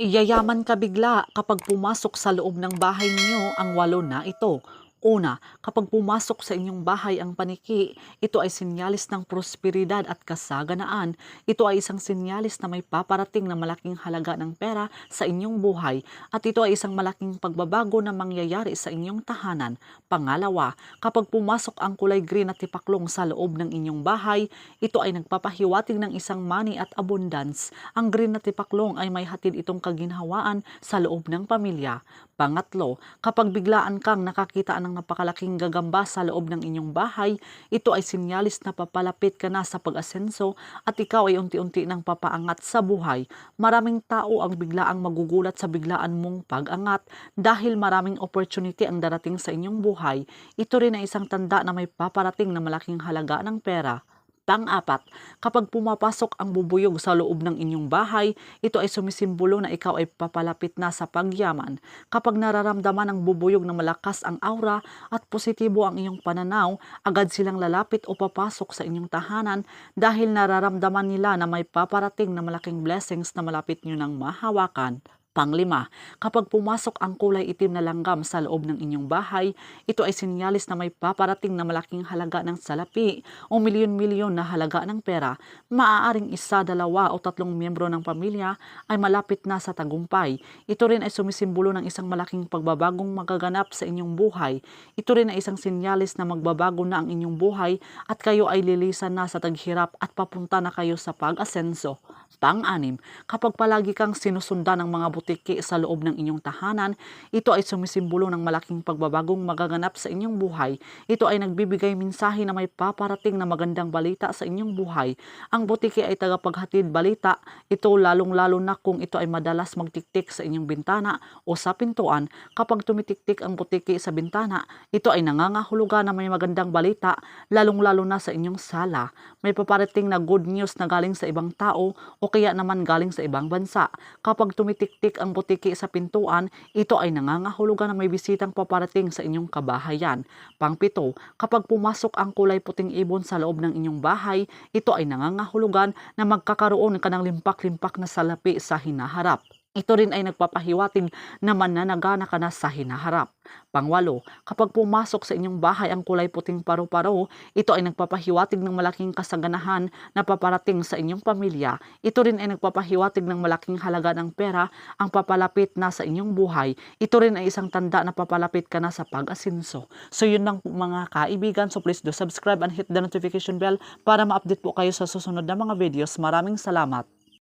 Yayaman ka bigla kapag pumasok sa loob ng bahay niyo ang walo na ito. Una, kapag pumasok sa inyong bahay ang paniki, ito ay sinyalis ng prosperidad at kasaganaan. Ito ay isang sinyalis na may paparating na malaking halaga ng pera sa inyong buhay at ito ay isang malaking pagbabago na mangyayari sa inyong tahanan. Pangalawa, kapag pumasok ang kulay green na tipaklong sa loob ng inyong bahay, ito ay nagpapahiwatig ng isang money at abundance. Ang green na tipaklong ay may hatid itong kaginhawaan sa loob ng pamilya. Pangatlo, kapag biglaan kang nakakita ng napakalaking gagamba sa loob ng inyong bahay, ito ay sinyalis na papalapit ka na sa pag-asenso at ikaw ay unti-unti nang papaangat sa buhay. Maraming tao ang biglaang magugulat sa biglaan mong pag-angat dahil maraming opportunity ang darating sa inyong buhay. Ito rin ay isang tanda na may paparating na malaking halaga ng pera. Pang-apat, kapag pumapasok ang bubuyog sa loob ng inyong bahay, ito ay sumisimbolo na ikaw ay papalapit na sa pagyaman. Kapag nararamdaman ng bubuyog na malakas ang aura at positibo ang iyong pananaw, agad silang lalapit o papasok sa inyong tahanan dahil nararamdaman nila na may paparating na malaking blessings na malapit nyo nang mahawakan. Panglima, kapag pumasok ang kulay itim na langgam sa loob ng inyong bahay, ito ay sinyalis na may paparating na malaking halaga ng salapi o milyon-milyon na halaga ng pera. Maaaring isa, dalawa o tatlong miyembro ng pamilya ay malapit na sa tagumpay. Ito rin ay sumisimbolo ng isang malaking pagbabagong magaganap sa inyong buhay. Ito rin ay isang sinyalis na magbabago na ang inyong buhay at kayo ay lilisan na sa taghirap at papunta na kayo sa pag-asenso. Pang-anim, kapag palagi kang sinusundan ng mga butiki sa loob ng inyong tahanan, ito ay sumisimbolo ng malaking pagbabagong magaganap sa inyong buhay. Ito ay nagbibigay mensahe na may paparating na magandang balita sa inyong buhay. Ang butiki ay tagapaghatid balita. Ito lalong-lalo na kung ito ay madalas magtiktik sa inyong bintana o sa pintuan. Kapag tumitiktik ang butiki sa bintana, ito ay nangangahulugan na may magandang balita, lalong-lalo na sa inyong sala. May paparating na good news na galing sa ibang tao o kaya naman galing sa ibang bansa. Kapag tumitiktik ang butiki sa pintuan, ito ay nangangahulugan na may bisitang paparating sa inyong kabahayan. Pangpito, kapag pumasok ang kulay puting ibon sa loob ng inyong bahay, ito ay nangangahulugan na magkakaroon ka ng limpak-limpak na salapi sa hinaharap. Ito rin ay nagpapahiwatig na mananagana ka na sa hinaharap. Pangwalo, kapag pumasok sa inyong bahay ang kulay puting paru-paro, ito ay nagpapahiwatig ng malaking kasaganahan na paparating sa inyong pamilya. Ito rin ay nagpapahiwatig ng malaking halaga ng pera ang papalapit na sa inyong buhay. Ito rin ay isang tanda na papalapit ka na sa pag-asinso. So yun lang mga kaibigan. So please do subscribe and hit the notification bell para ma-update po kayo sa susunod na mga videos. Maraming salamat.